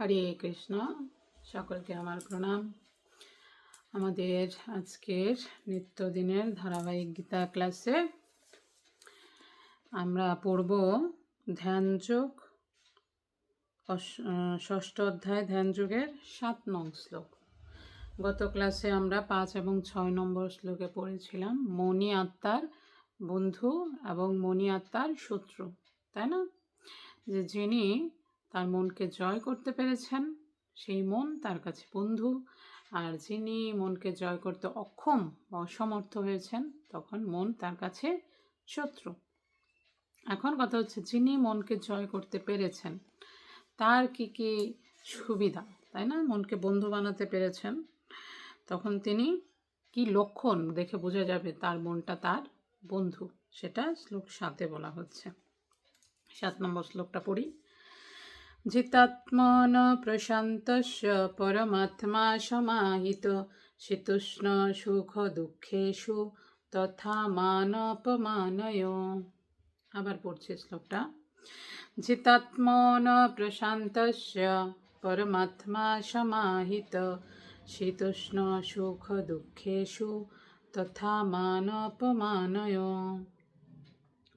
হরে কৃষ্ণ। সকলকে আমার প্রণাম। আমাদের আজকের নিত্যদিনের ধারাবাহিক গীতা ক্লাসে আমরা পড়ব ধ্যানযোগ ষষ্ঠ অধ্যায় ধ্যানযোগের সাত নং শ্লোক। গত ক্লাসে আমরা পাঁচ এবং ছয় নম্বর শ্লোকে পড়েছিলাম মনি আত্মার বন্ধু এবং মনি আত্মার শত্রু, তাই না? যে যিনি তার মনকে জয় করতে পেরেছেন, সেই মন তার কাছে বন্ধু। আর যিনি মনকে জয় করতে অক্ষম বা অসমর্থ হয়েছেন, তখন মন তার কাছে শত্রু। এখন কথা হচ্ছে, যিনি মনকে জয় করতে পেরেছেন, তার কি কি সুবিধা? তাই না? মনকে বন্ধু বানাতে পেরেছেন, তখন তিনি কি লক্ষণ দেখে বোঝা যাবে তার মনটা তার বন্ধু? সেটা শ্লোক সাতে বলা হচ্ছে। সাত নম্বর শ্লোকটা পড়ি। জিতাত্মন প্রশান্তস্য পরমাত্মা সমাহিত শীতুষ্ণ সুখ দুঃখেষু তথা মানপমানয় আবার পড়ছি শ্লোকটা। জিতাত্মন প্রশান্তস্য পরমাত্মা সমাহিত শীতুষ্ণ সুখ দুঃখেষু তথা মানপমানয়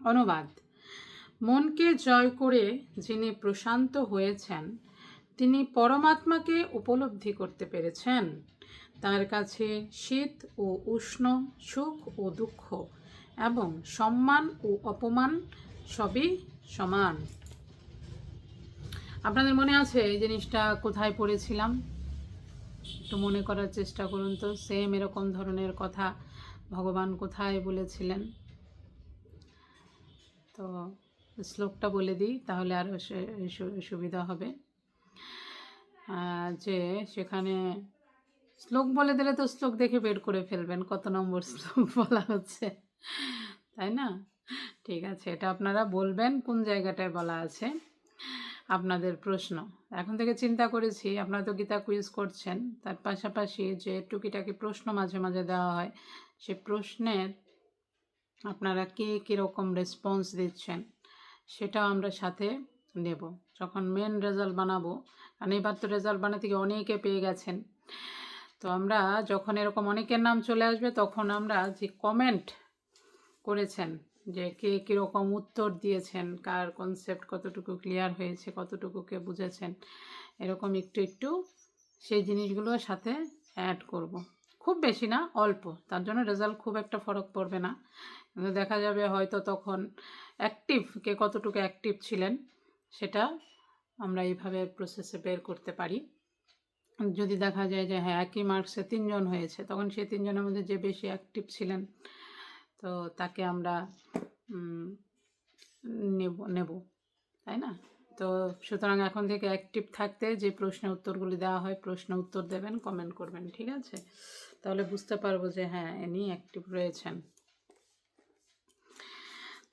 অনুবাদ মনকে জয় করে যিনি প্রশান্ত হয়েছেন, তিনি পরমাত্মাকে উপলব্ধি করতে পেরেছেন। তার কাছে শীত ও উষ্ণ, সুখ ও দুঃখ এবং সম্মান ও অপমান সবই সমান। আপনাদের মনে আছে এই জিনিসটা কোথায় পড়েছিলাম? একটু মনে করার চেষ্টা করুন তো। সেম এরকম ধরনের কথা ভগবান কোথায় বলেছিলেন? তো শ্লোকটা বলে দিই, তাহলে আরও সুবিধা হবে। যে সেখানে শ্লোক বলে দিলে তো শ্লোক দেখে বের করে ফেলবেন, কত নম্বর শ্লোক বলা হচ্ছে, তাই না? ঠিক আছে, এটা আপনারা বলবেন কোন জায়গাটায় বলা আছে আপনাদের প্রশ্ন। এখন থেকে চিন্তা করেছি, আপনারা তো গীতা কুইজ করছেন, তার পাশাপাশি যে টুকিটাকি প্রশ্ন মাঝে মাঝে দেওয়া হয়, সে প্রশ্নের আপনারা কে কীরকম রেসপন্স দিচ্ছেন? সেটাও আমরা সাথে নেব। যখন মেন রেজাল্ট বানাবো, কারণ এবার তো রেজাল্ট বানাতে গিয়ে অনেকে পেয়ে গেছেন। তো আমরা যখন এরকম অনেকের নাম চলে আসবে, তখন আমরা যে কমেন্ট করেছেন, যে কে কীরকম উত্তর দিয়েছেন, কার কনসেপ্ট কতটুকু ক্লিয়ার হয়েছে কতটুকু কে বুঝেছেন, এরকম একটু একটু সেই জিনিসগুলোর সাথে অ্যাড করব। খুব বেশি না, অল্প। তার জন্য রেজাল্ট খুব একটা ফরক পড়বে না। কিন্তু দেখা যাবে হয়তো তখন অ্যাক্টিভ কে কতটুকু অ্যাক্টিভ ছিলেন, সেটা আমরা এইভাবে প্রসেসে বের করতে পারি। যদি দেখা যায় যে হ্যাঁ একই মার্কসে তিনজন হয়েছে, তখন সেই তিনজনের মধ্যে যে বেশি অ্যাক্টিভ ছিলেন, তো তাকে আমরা নেব নেব, তাই না? তো সুতরাং এখন থেকে অ্যাক্টিভ থাকতে যে প্রশ্নের উত্তরগুলি দেওয়া হয়, প্রশ্ন উত্তর দেবেন কমেন্ট করবেন, ঠিক আছে? তাহলে বুঝতে পারব যে হ্যাঁ ইনি অ্যাক্টিভ রয়েছেন।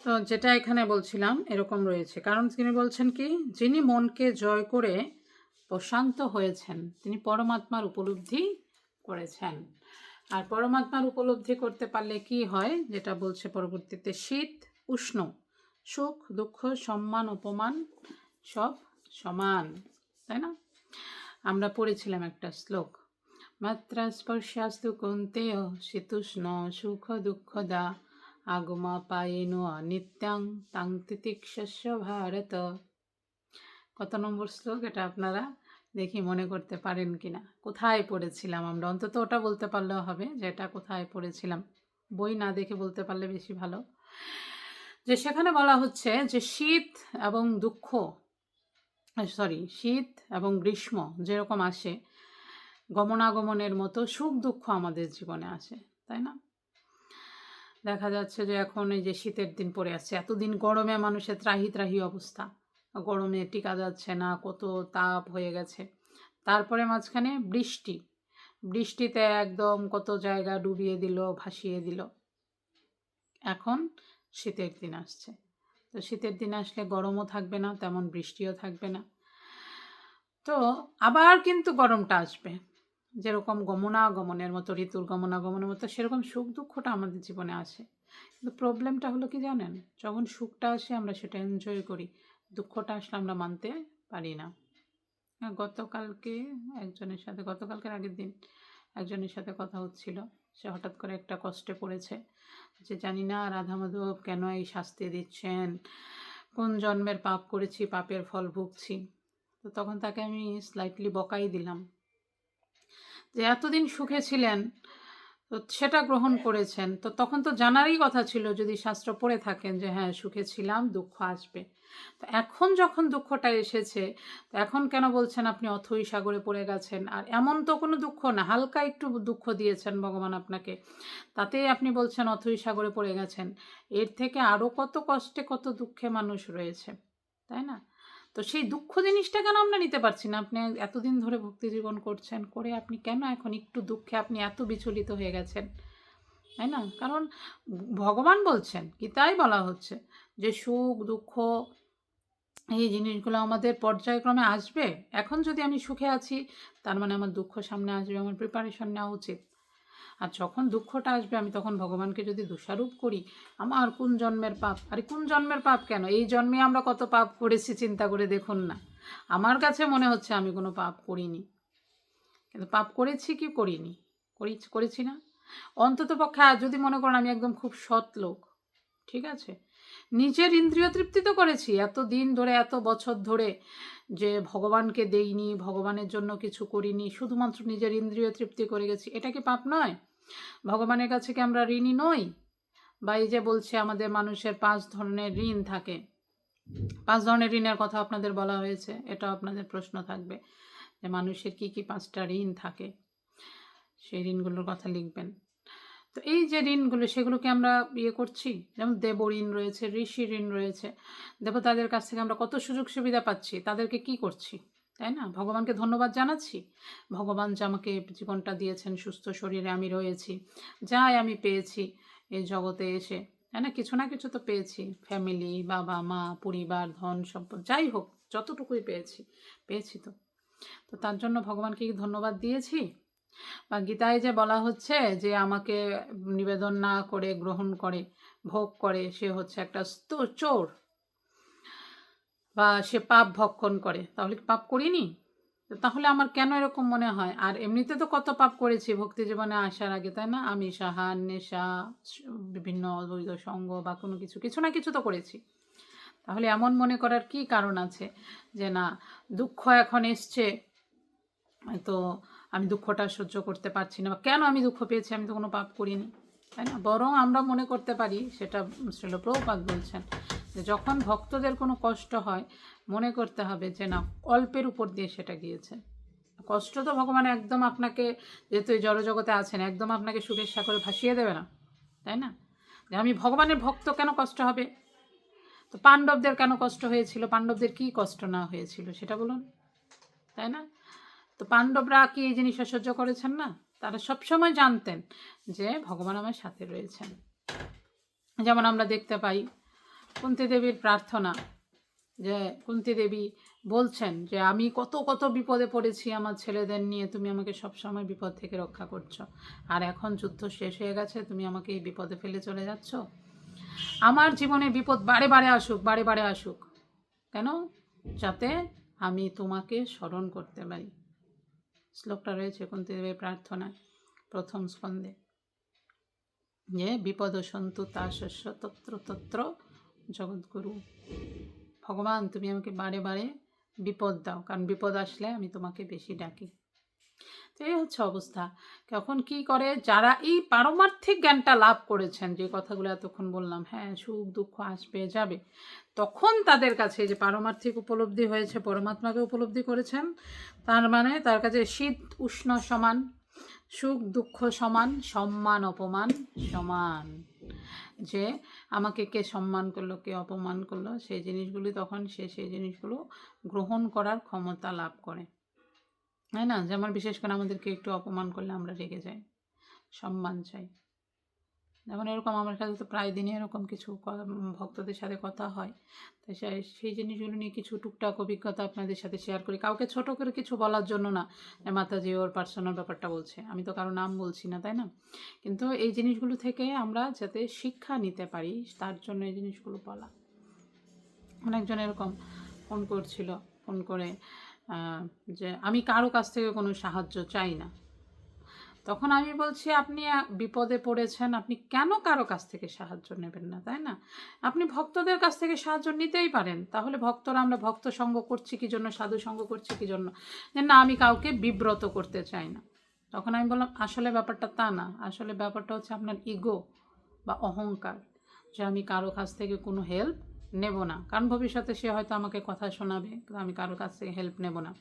তো যেটা এখানে বলছিলাম, এরকম রয়েছে। কারণ তিনি বলছেন কি, যিনি মনকে জয় করে প্রশান্ত হয়েছেন, তিনি পরমাত্মার উপলব্ধি করেছেন। আর পরমাত্মার উপলব্ধি করতে পারলে কি হয়, যেটা বলছে পরবর্তীতে, শীত, উষ্ণ, সুখ, দুঃখ, সম্মান, অপমান, সব সমান, তাই না? আমরা পড়েছিলাম একটা শ্লোক মাত্রা স্পর্শাস্তু কন্তেয় শীতুষ্ণ সুখ দুঃখদা আগমা পায়েন নিত্যাং তাং তিতিক্ষস্য ভারত কত নম্বর শ্লোক এটা আপনারা দেখি মনে করতে পারেন কি না কোথায় পড়েছিলাম আমরা? অন্তত ওটা বলতে পারলেও হবে যে এটা কোথায় পড়েছিলাম। বই না দেখে বলতে পারলে বেশি ভালো। যে সেখানে বলা হচ্ছে যে শীত এবং দুঃখ, সরি, শীত এবং গ্রীষ্ম যেরকম আসে, গমনাগমনের মতো সুখ দুঃখ আমাদের জীবনে আসে, তাই না? দেখা যাচ্ছে যে এখন এই যে শীতের দিন পড়ে আসছে, এতদিন গরমে মানুষের ত্রাহি ত্রাহি অবস্থা। গরমে টিকা যাচ্ছে না, কত তাপ হয়ে গেছে। তারপরে মাঝখানে বৃষ্টি। বৃষ্টিতে একদম কত জায়গা ডুবিয়ে দিল, ভাসিয়ে দিল। এখন শীতের দিন আসছে। তো শীতের দিন আসলে গরমও থাকবে না, তেমন বৃষ্টিও থাকবে না। তো আবার কিন্তু গরমটা আসবে। যেরকম গমনাগমনের মতো ঋতুর গমনাগমনের মতো সেরকম সুখ দুঃখটা আমাদের জীবনে আসে। কিন্তু প্রবলেমটা হলো কি জানেন? যখন সুখটা আসে আমরা সেটা এনজয় করি দুঃখটা আসলে আমরা মানতে পারি না। হ্যাঁ, গতকালকে একজনের সাথে গতকালকের আগের দিন একজনের সাথে কথা হচ্ছিল। সে হঠাৎ করে একটা কষ্টে পড়েছে যে জানি না রাধা মাধব কেন এই শাস্তি দিচ্ছেন? কোন জন্মের পাপ করেছি পাপের ফল ভুগছি? তো তখন তাকে আমি স্লাইটলি বকাই দিলাম। যে এতদিন সুখে ছিলেন, তো সেটা গ্রহণ করেছেন। তো তখন তো জানারই কথা ছিল, যদি শাস্ত্র পড়ে থাকেন যে হ্যাঁ সুখে ছিলাম, দুঃখ আসবে। তো এখন যখন দুঃখটা এসেছে, তো এখন কেন বলছেন আপনি, অথই সাগরে পড়ে গেছেন? আর এমন তো কোনো দুঃখ না, হালকা একটু দুঃখ দিয়েছেন ভগবান আপনাকে। তাতেই আপনি বলছেন, অথই সাগরে পড়ে গেছেন। এর থেকে আরও কত কষ্টে কত দুঃখে মানুষ রয়েছে, তাই না? তো সেই দুঃখ জিনিসটা কেন আমরা নিতে পারছি না? আপনি এতদিন ধরে ভক্তি জীবন করছেন, করে আপনি কেন এখন একটু দুঃখে আপনি এত বিচলিত হয়ে গেছেন? তাই না? কারণ ভগবান বলছেন গীতাই বলা হচ্ছে যে সুখ, দুঃখ, এই জিনিসগুলো আমাদের পর্যায়ক্রমে আসবে। এখন যদি আমি সুখে আছি, তার মানে আমার দুঃখ সামনে আসবে, আমার প্রিপারেশন নেওয়া উচিত। আর যখন দুঃখটা আসবে, আমি তখন ভগবানকে যদি দোষারোপ করি, আমার কোন জন্মের পাপ? আরে কোন জন্মের পাপ কেন? এই জন্মে আমরা কত পাপ করেছি, চিন্তা করে দেখুন না। আমার কাছে মনে হচ্ছে আমি কোনো পাপ করিনি। কিন্তু পাপ করেছি কি করিনি? করি, করেছি না। অন্তত পক্ষে যদি মনে করেন আমি একদম খুব সৎ লোক, ঠিক আছে? নিজের ইন্দ্রিয় তৃপ্তি তো করেছি। এত দিন ধরে, এত বছর ধরে যে ভগবানকে দেইনি, ভগবানের জন্য কিছু করিনি, শুধুমাত্র নিজের ইন্দ্রিয় তৃপ্তি করে গেছি, এটা কি পাপ নয়? ভগবানের কাছে কি আমরা ঋণী নই? বা এই যে বলছে আমাদের মানুষের পাঁচ ধরনের ঋণ থাকে। পাঁচ ধরনের ঋণের কথা আপনাদের বলা হয়েছে, এটাও আপনাদের প্রশ্ন থাকবে যে মানুষের কি কি পাঁচটা ঋণ থাকে? সেই ঋণগুলোর কথা লিখবেন। তো এই যে ঋণগুলো, সেগুলোকে আমরা ইয়ে করছি? যেমন দেব ঋণ রয়েছে, ঋষি ঋণ রয়েছে। দেবতাদের কাছ থেকে আমরা কত সুযোগ সুবিধা পাচ্ছি? তাদেরকে কি করছি? তাই না? ভগবানকে ধন্যবাদ জানাচ্ছি। ভগবান যে আমাকে জীবনটা দিয়েছেন, সুস্থ শরীরে আমি রয়েছি, যাই আমি পেয়েছি এই জগতে এসে, তাই না? কিছু না কিছু তো পেয়েছি। ফ্যামিলি বাবা, মা, পরিবার, ধন, সম্পদ, যাই হোক, যতটুকুই পেয়েছি পেয়েছি তো। তো তার জন্য ভগবানকে কি ধন্যবাদ দিয়েছি? বা গীতায় যে বলা হচ্ছে যে আমাকে নিবেদন না করে, গ্রহণ করে, ভোগ করে, সে হচ্ছে একটা চোর। বা সে পাপ ভক্ষণ করে, তাহলে কি পাপ করিনি? তাহলে আমার কেন এরকম মনে হয়? আর এমনিতে তো কত পাপ করেছি, ভক্তি জীবনে আসার আগে, তাই না? আমি সাহা, নেশা বিভিন্ন অবৈধ সঙ্গ বা কোনো কিছু কিছু না কিছু তো করেছি। তাহলে এমন মনে করার কি কারণ আছে যে, না, দুঃখ এখন এসছে, তো আমি দুঃখটা সহ্য করতে পারছি না, বা কেন আমি দুঃখ পেয়েছি, আমি তো কোনো পাপ করিনি, তাই না? বরং আমরা মনে করতে পারি, সেটা শ্রীল প্রভুপাত বলছেন যখন ভক্তদের কোনো কষ্ট হয়, মনে করতে হবে যে না, অল্পের উপর দিয়ে সেটা গিয়েছে। কষ্ট তো ভগবান একদম আপনাকে, যেহেতু এই জড়জগতে আছেন, একদম আপনাকে সুখের সাগরে ভাসিয়ে দেবে না, তাই না? যে আমি ভগবানের ভক্ত কেন কষ্ট হবে? তো পাণ্ডবদের কেন কষ্ট হয়েছিল? পাণ্ডবদের কি কষ্ট না হয়েছিল, সেটা বলুন, তাই না? তো পাণ্ডবরা কি এই জিনিসটা সহ্য করেছেন না? তারা সবসময় জানতেন যে ভগবান আমার সাথে রয়েছেন। যেমন আমরা দেখতে পাই কুন্তি দেবীর প্রার্থনা যে কুন্তি দেবী বলছেন যে, আমি কত কত বিপদে পড়েছি আমার ছেলেদের নিয়ে, তুমি আমাকে সবসময় বিপদ থেকে রক্ষা করছ। আর এখন যুদ্ধ শেষ হয়ে গেছে, তুমি আমাকে এই বিপদে ফেলে চলে যাচ্ছ। আমার জীবনে বিপদ বারে বারে আসুক, বারে বারে আসুক। কেন? যাতে আমি তোমাকে স্মরণ করতে পারি। শ্লোকটা রয়েছে কুন্তিদেবের প্রার্থনায়, প্রথম স্কন্ধে। যে, বিপদ সন্তু তা শস্য তত্র তত্র জগৎগুরু ভগবান, তুমি আমাকে বারে বারে বিপদ দাও, কারণ বিপদ আসলে আমি তোমাকে বেশি ডাকি। তো এই হচ্ছে অবস্থা। কখন কি করে? যারা এই পারমার্থিক জ্ঞানটা লাভ করেছেন, যে কথাগুলো এতক্ষণ বললাম হ্যাঁ সুখ, দুঃখ আসবে, যাবে, তখন তাদের কাছে যে পারমার্থিক উপলব্ধি হয়েছে, পরমাত্মাকে উপলব্ধি করেছেন, তার মানে তার কাছে শীত, উষ্ণ সমান, সুখ, দুঃখ সমান, সম্মান, অপমান সমান। যে আমাকে কে সম্মান করল, কে অপমান করল, সেই জিনিসগুলি তখন সে সেই জিনিসগুলো গ্রহণ করার ক্ষমতা লাভ করে। তাই না? যেমন বিশেষ করে আমাদেরকে একটু অপমান করলে আমরা রেগে যাই, সম্মান চাই। যেমন এরকম আমার কাছে তো প্রায় দিনই এরকম কিছু ভক্তদের সাথে কথা হয়। সেই সেই জিনিসগুলো নিয়ে কিছু টুকটাক অভিজ্ঞতা আপনাদের সাথে শেয়ার করি। কাউকে ছোট করে কিছু বলার জন্য না মাতাজি ওর পার্সোনাল ব্যাপারটা বলছে। আমি তো কারও নাম বলছি না, তাই না? কিন্তু এই জিনিসগুলো থেকে আমরা যাতে শিক্ষা নিতে পারি, তার জন্য এই জিনিসগুলো বলা। অনেকজন এরকম ফোন করছিল ফোন করে যে আমি কারও কাছ থেকে কোনো সাহায্য চাই না। তখন আমি বলছি, আপনি বিপদে পড়েছেন, আপনি কেন কারও কাছ থেকে সাহায্য নেবেন না? তাই না? আপনি ভক্তদের কাছ থেকে সাহায্য নিতেই পারেন। তাহলে ভক্তরা, আমরা ভক্ত সঙ্গ করছি কি জন্য, সাধু সঙ্গ করছি কি জন্য? যে, না, আমি কাউকে বিব্রত করতে চাই না। তখন আমি বললাম, আসলে ব্যাপারটা তা না। আসলে ব্যাপারটা হচ্ছে আপনার ইগো বা অহংকার যে, আমি কারও কাছ থেকে কোনো হেল্প নেব না। কারণ ভবিষ্যতে সে হয়তো আমাকে কথা শোনাবে, আমি কারও কাছ থেকে হেল্প নেব না।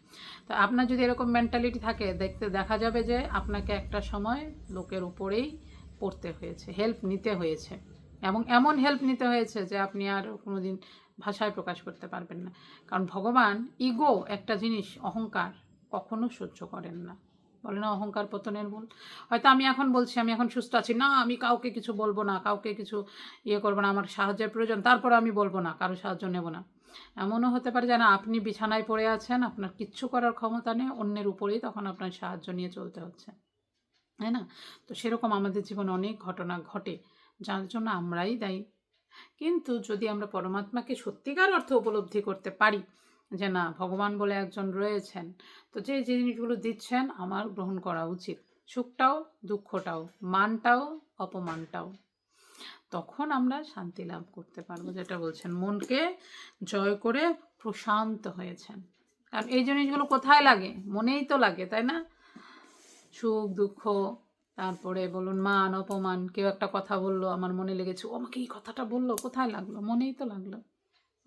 তো আপনার যদি এরকম মেন্টালিটি থাকে, দেখতে দেখা যাবে যে আপনাকে একটা সময় লোকের উপরেই পড়তে হয়েছে হেল্প নিতে হয়েছে। এবং এমন হেল্প নিতে হয়েছে যে আপনি আর কোনোদিন ভাষায় প্রকাশ করতে পারবেন না। কারণ ভগবান ইগো একটা জিনিস, অহংকার কখনো সহ্য করেন না। বলে, না, অহংকার পতনের মূল। হয়তো আমি এখন বলছি, আমি এখন সুস্থ আছি। না, আমি কাউকে কিছু বলব না, কাউকে কিছু ইয়ে করব না, আমার সাহায্যের প্রয়োজন, তারপর আমি বলব না, কারও সাহায্য নেব না। এমনও হতে পারে যেন আপনি বিছানায় পড়ে আছেন, আপনার কিচ্ছু করার ক্ষমতা নেই, অন্যের উপরেই তখন আপনার সাহায্য নিয়ে চলতে হচ্ছে। তাই না? তো সেরকম আমাদের জীবনে অনেক ঘটনা ঘটে, যার জন্য আমরাই দায়ী। কিন্তু যদি আমরা পরমাত্মাকে সত্যিকার অর্থে উপলব্ধি করতে পারি যে না, ভগবান বলে একজন রয়েছেন। তো যে জিনিসগুলো দিচ্ছেন, আমার গ্রহণ করা উচিত। সুখটাও, দুঃখটাও, মানটাও, অপমানটাও। তখন আমরা শান্তি লাভ করতে পারব, যেটা বলছেন, মনকে জয় করে প্রশান্ত হয়েছেন। কারণ এই জিনিসগুলো কোথায় লাগে? মনেই তো লাগে, তাই না? সুখ, দুঃখ, তারপরে বলুন, মান, অপমান, কেউ একটা কথা বলল, আমার মনে লেগেছে, ও আমাকে এই কথাটা বলল, কোথায় লাগল? মনেই তো লাগল।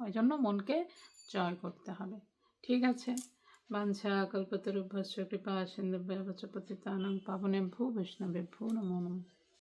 ওই জন্য মনকে জয় করতে হবে। ঠিক আছে? বাঞ্ছা কল্পতরুভ্যস্য কৃপা সিন্ধু ব্যবচ পতিতানাং বৈষ্ণবে ভূ, নমো নমঃ।